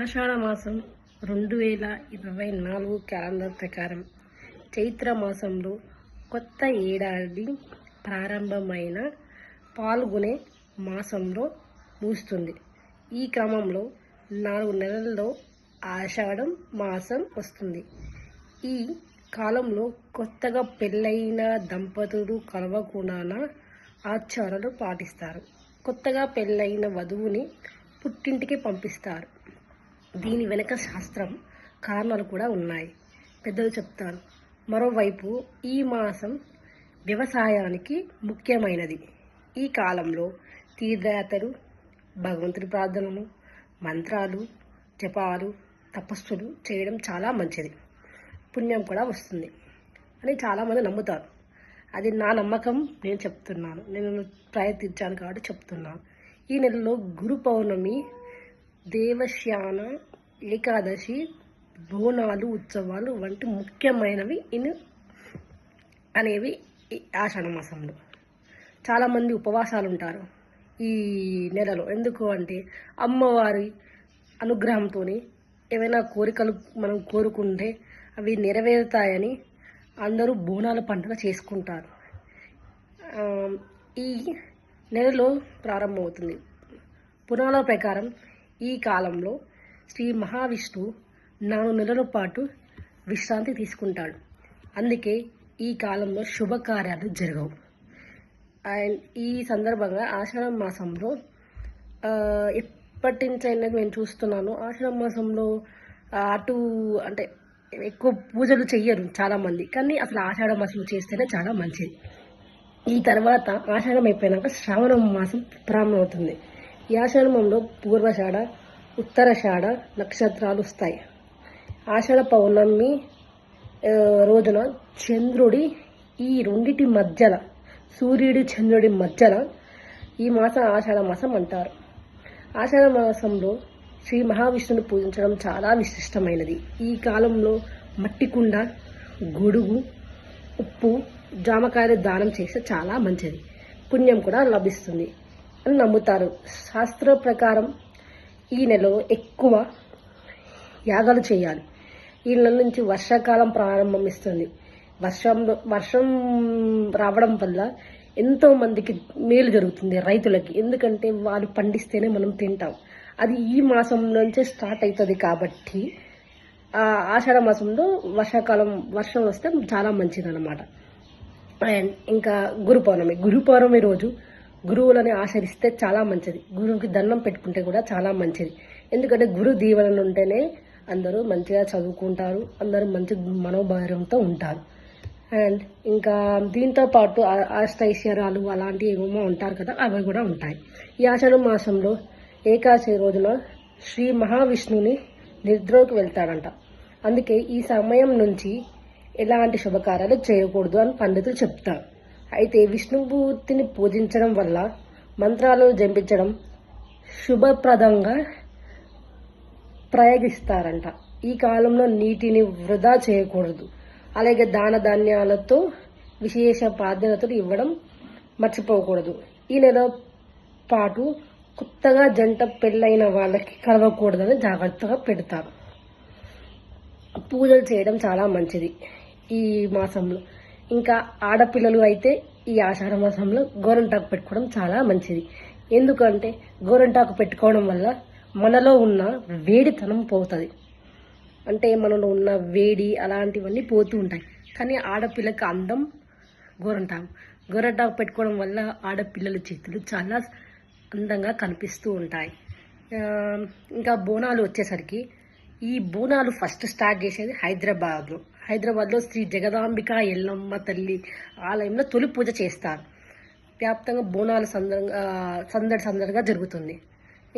ఆషాఢ మాసం రెండు వేల ఇరవై నాలుగు క్యాలెండర్ ప్రకారం చైత్ర మాసంలో కొత్త ఏడాది ప్రారంభమైన పాల్గొనే మాసంలో ముగుస్తుంది. ఈ క్రమంలో నాలుగు నెలల్లో ఆషాఢం మాసం వస్తుంది. ఈ కాలంలో కొత్తగా పెళ్ళైన దంపతులు కలవకుండా ఆచారాలు పాటిస్తారు. కొత్తగా పెళ్ళైన వధువుని పుట్టింటికి పంపిస్తారు. దీని వెనుక శాస్త్రం కారణాలు కూడా ఉన్నాయి. పెద్దలు చెప్తారు. మరోవైపు ఈ మాసం వ్యవసాయానికి ముఖ్యమైనది. ఈ కాలంలో తీర్థయాత్రలు భగవంతుడి ప్రార్థనలు మంత్రాలు జపాలు తపస్సులు చేయడం చాలా మంచిది. పుణ్యం కూడా వస్తుంది అని చాలామంది నమ్ముతారు. అది నా నమ్మకం నేను చెప్తున్నాను. నేను ప్రయత్నించాను కాబట్టి చెప్తున్నాను. ఈ నెలలో గురు పౌర్ణమి దేవశ్యాన ఏకాదశి బోనాలు ఉత్సవాలు వంటి ముఖ్యమైనవి ఇన్ అనేవి ఈ ఆషాఢ మాసంలో. చాలామంది ఉపవాసాలు ఉంటారు ఈ నెలలో. ఎందుకు అంటే అమ్మవారి అనుగ్రహంతో ఏవైనా కోరికలు మనం కోరుకుంటే అవి నెరవేరుతాయని అందరూ బోనాల పండుగ చేసుకుంటారు. ఈ నెలలో ప్రారంభమవుతుంది. పురాణాల ప్రకారం ఈ కాలంలో శ్రీ మహావిష్ణువు నాలుగు నెలల పాటు విశ్రాంతి తీసుకుంటాడు. అందుకే ఈ కాలంలో శుభకార్యాలు జరగవు. అండ్ ఈ సందర్భంగా ఆషాఢ మాసంలో ఎప్పటి నుంచైనా నేను చూస్తున్నాను ఆషాఢ మాసంలో అటు అంటే ఎక్కువ పూజలు చెయ్యరు చాలామంది. కానీ అసలు ఆషాఢ మాసం చేస్తేనే చాలా మంచిది. ఈ తర్వాత ఆషాఢం అయిపోయినాక శ్రావణ మాసం ప్రారంభమవుతుంది. ఈ పూర్వషాడ పూర్వషాఢ ఉత్తరషాఢ నక్షత్రాలు వస్తాయి ఆషాఢ పౌర్ణమి రోజున చంద్రుడి ఈ రెండిటి మధ్యల సూర్యుడి చంద్రుడి మధ్యన ఈ మాసం ఆషాఢ మాసం అంటారు. ఆషాఢ మాసంలో శ్రీ మహావిష్ణుని పూజించడం చాలా విశిష్టమైనది. ఈ కాలంలో మట్టి కుండ గొడుగు ఉప్పు జామకాయలు దానం చేస్తే చాలా మంచిది. పుణ్యం కూడా లభిస్తుంది. నమ్ముతారు. శాస్త్ర ప్రకారం ఈ నెలలో ఎక్కువ యాగాలు చేయాలి. ఈ నెల నుంచి వర్షాకాలం ప్రారంభమిస్తుంది. వర్షంలో వర్షం రావడం వల్ల ఎంతో మందికి మేలు జరుగుతుంది రైతులకి. ఎందుకంటే వాళ్ళు పండిస్తేనే మనం తింటాం. అది ఈ మాసం నుంచే స్టార్ట్ అవుతుంది కాబట్టి ఆషాఢ మాసంలో వర్షాకాలం వర్షం వస్తే చాలా మంచిది అనమాట అండ్ ఇంకా గురు పౌర్ణమి. గురు పౌర్ణమి రోజు గురువులని ఆచరిస్తే చాలా మంచిది. గురువుకి దండం పెట్టుకుంటే కూడా చాలా మంచిది. ఎందుకంటే గురు దీవెనలు ఉంటేనే అందరూ మంచిగా చదువుకుంటారు అందరూ మంచి మనోభారంతో ఉంటారు. అండ్ ఇంకా దీంతో పాటు అష్టైశ్వరాలు అష్టైశ్వర్యాలు అలాంటివి ఏమో ఉంటారు కదా అవి కూడా ఉంటాయి. ఈ ఆషాఢ మాసంలో ఏకాదశి రోజున శ్రీ మహావిష్ణువుని నిద్రలోకి వెళ్తాడంట. అందుకే ఈ సమయం నుంచి ఎలాంటి శుభకార్యాలు చేయకూడదు అని పండితులు చెప్తారు. అయితే విష్ణుమూర్తిని పూజించడం వల్ల మంత్రాలను జంపించడం శుభప్రదంగా ప్రయోగిస్తారంట. ఈ కాలంలో నీటిని వృధా చేయకూడదు. అలాగే దాన ధాన్యాలతో విశేష ప్రాధాన్యతలు ఇవ్వడం మర్చిపోకూడదు. ఈ నెల పాటు కొత్తగా జంట పెళ్ళైన వాళ్ళకి కలవకూడదని జాగ్రత్తగా పెడతారు. పూజలు చేయడం చాలా మంచిది ఈ మాసంలో. ఇంకా ఆడపిల్లలు అయితే ఈ ఆషాఢ మాసంలో గోరంటాకు పెట్టుకోవడం చాలా మంచిది. ఎందుకంటే గోరంటాకు పెట్టుకోవడం వల్ల మనలో ఉన్న వేడితనం పోతుంది. అంటే మనలో ఉన్న వేడి అలాంటివన్నీ పోతూ ఉంటాయి. కానీ ఆడపిల్లకి అందం గోరంటాకు. గోరంటాకు పెట్టుకోవడం వల్ల ఆడపిల్లల చేతులు చాలా అందంగా కనిపిస్తూ ఉంటాయి. ఇంకా బోనాలు వచ్చేసరికి ఈ బోనాలు ఫస్ట్ స్టార్ట్ చేసేది హైదరాబాద్లో హైదరాబాద్లో శ్రీ జగదాంబిక ఎల్లమ్మ తల్లి ఆలయంలో తొలి పూజ చేస్తారు. వ్యాప్తంగా బోనాలు సందర్గా సందడి సందడిగా జరుగుతుంది.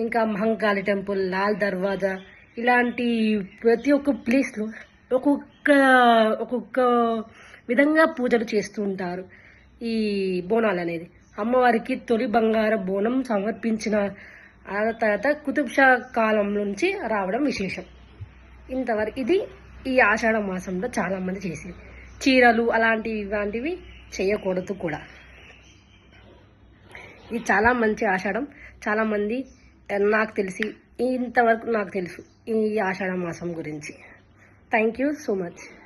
ఇంకా మహంకాళి టెంపుల్ లాల్ దర్వాజా ఇలాంటి ప్రతి ఒక్క ప్లేస్లో ఒక్కొక్క ఒక్కొక్క విధంగా పూజలు చేస్తూ ఉంటారు ఈ బోనాలు అనేది. అమ్మవారికి తొలి బంగార బోనం సమర్పించిన ఆ తర్వాత కుతుబ్ షా కాలం నుంచి రావడం విశేషం. ఇంతవరకు ఇది ఈ ఆషాఢ మాసంలో చాలామంది చేసేది. చీరలు అలాంటివి ఇలాంటివి చేయకూడదు కూడా. ఇది చాలా మంచి ఆషాఢం. చాలామంది నాకు తెలిసి ఇంతవరకు నాకు తెలుసు ఈ ఆషాఢ మాసం గురించి. Thank you so much